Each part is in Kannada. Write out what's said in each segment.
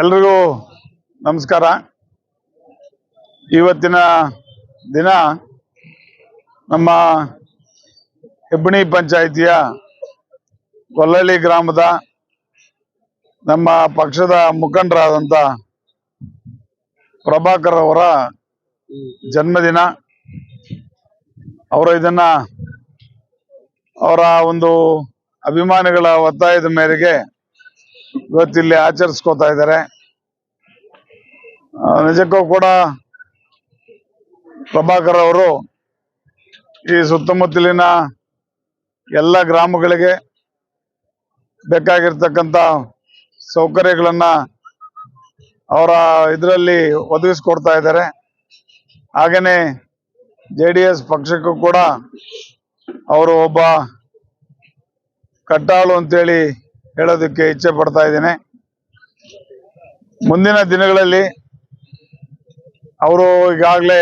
ಎಲ್ರಿಗೂ ನಮಸ್ಕಾರ. ಇವತ್ತಿನ ದಿನ ನಮ್ಮ ಹೆಬ್ಬಣಿ ಪಂಚಾಯಿತಿಯ ಗೊಲ್ಲಳ್ಳಿ ಗ್ರಾಮದ ನಮ್ಮ ಪಕ್ಷದ ಮುಖಂಡರಾದಂಥ ಪ್ರಭಾಕರ್ ಅವರ ಜನ್ಮದಿನ. ಅವರು ಇದನ್ನ ಅವರ ಒಂದು ಅಭಿಮಾನಿಗಳ ಒತ್ತಾಯದ ಮೇರೆಗೆ ಇವತ್ತಿಲ್ಲಿ ಆಚರಿಸ್ಕೋತಾ ಇದ್ದಾರೆ. ನಿಜಕ್ಕೂ ಕೂಡ ಪ್ರಭಾಕರ್ ಅವರು ಈ ಸುತ್ತಮುತ್ತಲಿನ ಎಲ್ಲ ಗ್ರಾಮಗಳಿಗೆ ಬೇಕಾಗಿರ್ತಕ್ಕಂಥ ಸೌಕರ್ಯಗಳನ್ನ ಅವರ ಇದರಲ್ಲಿ ಒದಗಿಸ್ಕೊಡ್ತಾ ಇದ್ದಾರೆ. ಹಾಗೇನೆ ಜೆ ಡಿ ಎಸ್ ಪಕ್ಷಕ್ಕೂ ಕೂಡ ಅವರು ಒಬ್ಬ ಕಟ್ಟಾಳು ಅಂತೇಳಿ ಹೇಳೋದಕ್ಕೆ ಇಚ್ಛೆ ಪಡ್ತಾ ಇದ್ದೀನಿ. ಮುಂದಿನ ದಿನಗಳಲ್ಲಿ ಅವರು ಈಗಾಗಲೇ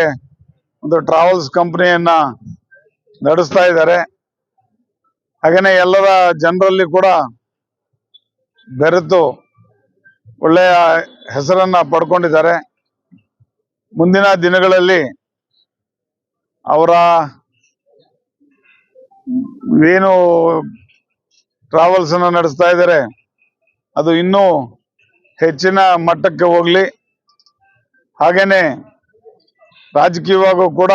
ಒಂದು ಟ್ರಾವೆಲ್ಸ್ ಕಂಪನಿಯನ್ನ ನಡೆಸ್ತಾ ಇದ್ದಾರೆ. ಹಾಗೆಯೇ ಎಲ್ಲರ ಜನರಲ್ಲಿ ಕೂಡ ಬೆರೆತು ಒಳ್ಳೆಯ ಹೆಸರನ್ನ ಪಡ್ಕೊಂಡಿದ್ದಾರೆ. ಮುಂದಿನ ದಿನಗಳಲ್ಲಿ ಅವರ ಏನು ಟ್ರಾವೆಲ್ಸ್ ಅನ್ನು ನಡೆಸ್ತಾ ಇದ್ದಾರೆ. ಅದು ಇನ್ನೂ ಹೆಚ್ಚಿನ ಮಟ್ಟಕ್ಕೆ ಹೋಗಲಿ. ಹಾಗೇನೆ ರಾಜಕೀಯವಾಗೂ ಕೂಡ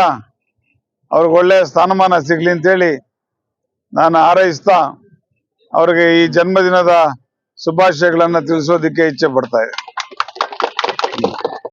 ಅವ್ರಿಗೆ ಒಳ್ಳೆಯ ಸ್ಥಾನಮಾನ ಸಿಗ್ಲಿ ಅಂತೇಳಿ ನಾನು ಹಾರೈಸ್ತಾ ಅವ್ರಿಗೆ ಈ ಜನ್ಮದಿನದ ಶುಭಾಶಯಗಳನ್ನು ತಿಳಿಸೋದಕ್ಕೆ ಇಚ್ಛೆ ಪಡ್ತಾ ಇದ್ದೆ.